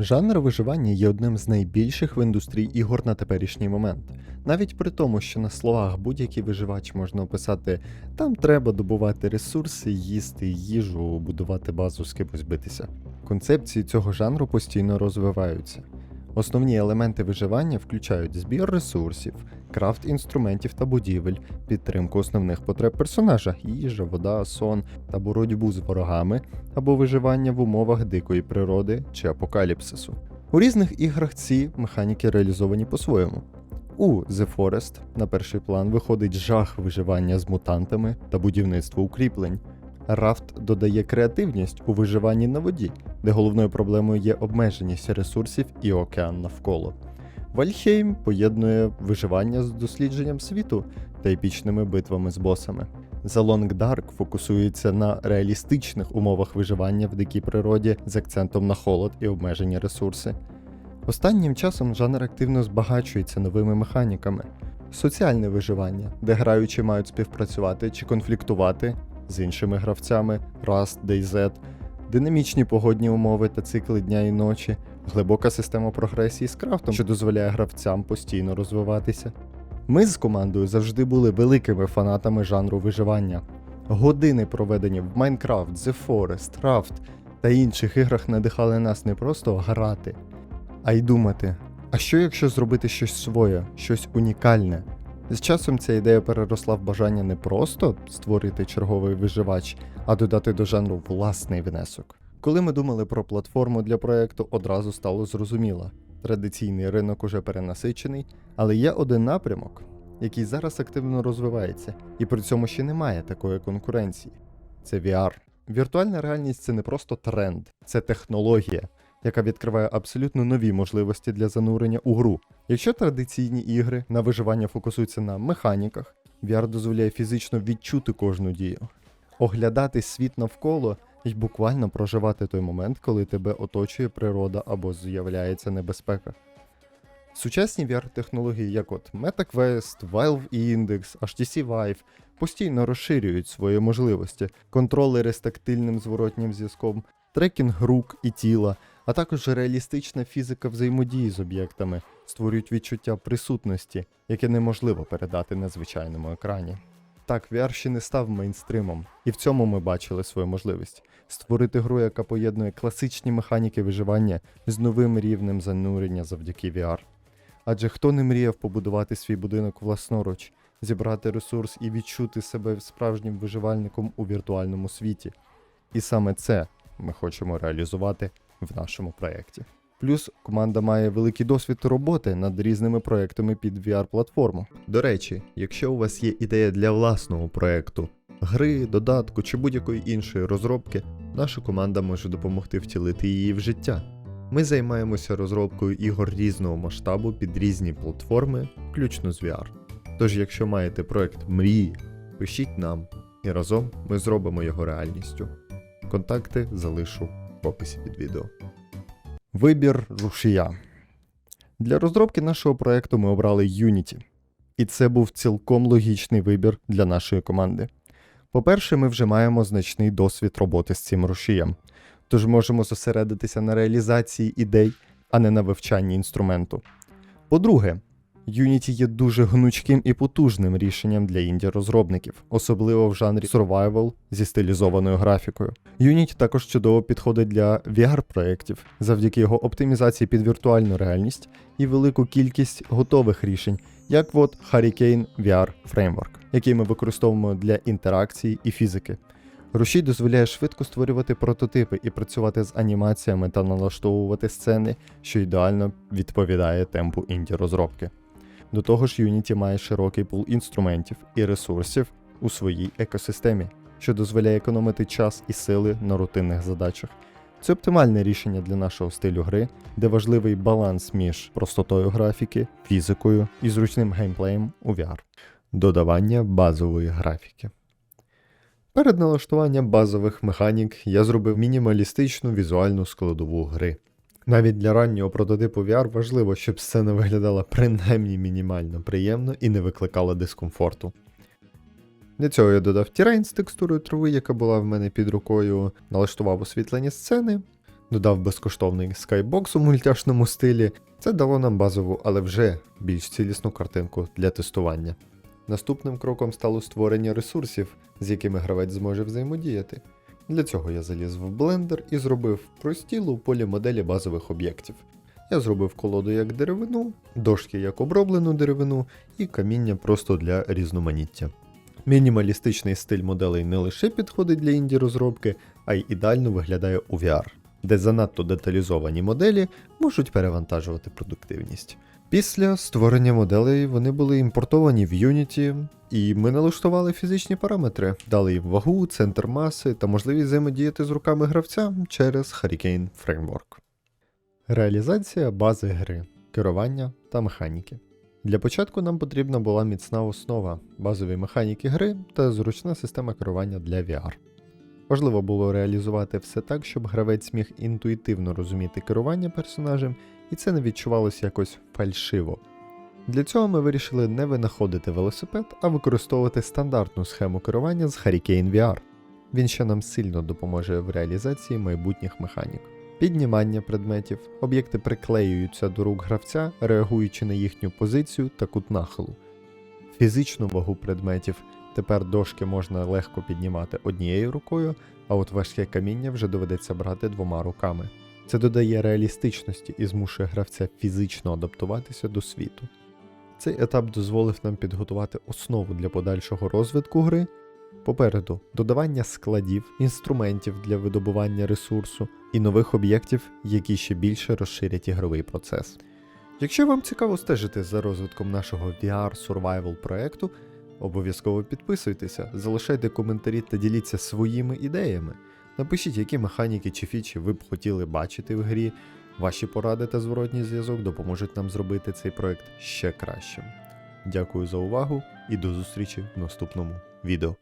Жанр виживання є одним з найбільших в індустрії ігор на теперішній момент. Навіть при тому, що на словах будь-який виживач можна описати, там треба добувати ресурси, їсти їжу, будувати базу з кимось битися. Концепції цього жанру постійно розвиваються. Основні елементи виживання включають збір ресурсів, крафт інструментів та будівель, підтримку основних потреб персонажа їжа, вода, сон та боротьбу з ворогами або виживання в умовах дикої природи чи апокаліпсису. У різних іграх ці механіки реалізовані по-своєму. У The Forest на перший план виходить жах виживання з мутантами та будівництво укріплень. Рафт додає креативність у виживанні на воді, де головною проблемою є обмеженість ресурсів і океан навколо. Вальхейм поєднує виживання з дослідженням світу та епічними битвами з босами. The Long Dark фокусується на реалістичних умовах виживання в дикій природі з акцентом на холод і обмежені ресурси. Останнім часом жанр активно збагачується новими механіками. Соціальне виживання, де граючі мають співпрацювати чи конфліктувати з іншими гравцями Rust, DayZ, динамічні погодні умови та цикли дня і ночі, глибока система прогресії з крафтом, що дозволяє гравцям постійно розвиватися. Ми з командою завжди були великими фанатами жанру виживання. Години, проведені в Minecraft, The Forest, Raft та інших іграх надихали нас не просто грати, а й думати, а що якщо зробити щось своє, щось унікальне? З часом ця ідея переросла в бажання не просто створити черговий виживач, а додати до жанру власний внесок. Коли ми думали про платформу для проекту, одразу стало зрозуміло. Традиційний ринок уже перенасичений, але є один напрямок, який зараз активно розвивається, і при цьому ще немає такої конкуренції. Це VR. Віртуальна реальність це не просто тренд, це технологія, яка відкриває абсолютно нові можливості для занурення у гру. Якщо традиційні ігри на виживання фокусуються на механіках, VR дозволяє фізично відчути кожну дію, оглядати світ навколо і буквально проживати той момент, коли тебе оточує природа або з'являється небезпека. Сучасні VR-технології, як от MetaQuest, Valve Index, HTC Vive, постійно розширюють свої можливості, контролери з тактильним зворотнім зв'язком, трекінг рук і тіла, а також реалістична фізика взаємодії з об'єктами створюють відчуття присутності, яке неможливо передати на звичайному екрані. Так, VR ще не став мейнстримом, і в цьому ми бачили свою можливість створити гру, яка поєднує класичні механіки виживання з новим рівнем занурення завдяки VR. Адже хто не мріяв побудувати свій будинок власноруч, зібрати ресурс і відчути себе справжнім виживальником у віртуальному світі. І саме це ми хочемо реалізувати в нашому проєкті. Плюс команда має великий досвід роботи над різними проектами під VR-платформу. До речі, якщо у вас є ідея для власного проекту, гри, додатку чи будь-якої іншої розробки, наша команда може допомогти втілити її в життя. Ми займаємося розробкою ігор різного масштабу під різні платформи, включно з VR. Тож, якщо маєте проект мрії, пишіть нам, і разом ми зробимо його реальністю. Контакти залишу в описі під відео. Вибір рушія. Для розробки нашого проекту ми обрали Unity. І це був цілком логічний вибір для нашої команди. По-перше, ми вже маємо значний досвід роботи з цим рушієм, тож можемо зосередитися на реалізації ідей, а не на вивчанні інструменту. По-друге, Unity є дуже гнучким і потужним рішенням для інді-розробників, особливо в жанрі survival зі стилізованою графікою. Unity також чудово підходить для VR-проєктів завдяки його оптимізації під віртуальну реальність і велику кількість готових рішень, як от Hurricane VR Framework, який ми використовуємо для інтеракції і фізики. Рушій дозволяє швидко створювати прототипи і працювати з анімаціями та налаштовувати сцени, що ідеально відповідає темпу інді-розробки. До того ж, Unity має широкий пул інструментів і ресурсів у своїй екосистемі, що дозволяє економити час і сили на рутинних задачах. Це оптимальне рішення для нашого стилю гри, де важливий баланс між простотою графіки, фізикою і зручним геймплеєм у VR. Додавання базової графіки. Перед налаштуванням базових механік я зробив мінімалістичну візуальну складову гри. Навіть для раннього прототипу VR важливо, щоб сцена виглядала принаймні мінімально приємно і не викликала дискомфорту. Для цього я додав тірейн з текстурою трави, яка була в мене під рукою, налаштував освітлення сцени, додав безкоштовний скайбокс у мультяшному стилі. Це дало нам базову, але вже більш цілісну картинку для тестування. Наступним кроком стало створення ресурсів, з якими гравець зможе взаємодіяти. Для цього я заліз в блендер і зробив простіл у полі моделі базових об'єктів. Я зробив колоду як деревину, дошки як оброблену деревину і каміння просто для різноманіття. Мінімалістичний стиль моделей не лише підходить для інді розробки, а й ідеально виглядає у VR, де занадто деталізовані моделі можуть перевантажувати продуктивність. Після створення моделей вони були імпортовані в Unity, і ми налаштували фізичні параметри, дали їм вагу, центр маси та можливість взаємодіяти з руками гравця через Hurricane Framework. Реалізація бази гри, керування та механіки. Для початку нам потрібна була міцна основа, базові механіки гри та зручна система керування для VR. Важливо було реалізувати все так, щоб гравець міг інтуїтивно розуміти керування персонажем, і це не відчувалося якось фальшиво. Для цього ми вирішили не винаходити велосипед, а використовувати стандартну схему керування з Hurricane VR. Він ще нам сильно допоможе в реалізації майбутніх механік. Піднімання предметів, об'єкти приклеюються до рук гравця, реагуючи на їхню позицію та кут нахилу. Фізичну вагу предметів тепер дошки можна легко піднімати однією рукою, а от важке каміння вже доведеться брати двома руками. Це додає реалістичності і змушує гравця фізично адаптуватися до світу. Цей етап дозволив нам підготувати основу для подальшого розвитку гри. Попереду додавання складів, інструментів для видобування ресурсу і нових об'єктів, які ще більше розширять ігровий процес. Якщо вам цікаво стежити за розвитком нашого VR Survival проекту, обов'язково підписуйтеся, залишайте коментарі та діліться своїми ідеями. Напишіть, які механіки чи фічі ви б хотіли бачити в грі. Ваші поради та зворотній зв'язок допоможуть нам зробити цей проект ще кращим. Дякую за увагу і до зустрічі в наступному відео.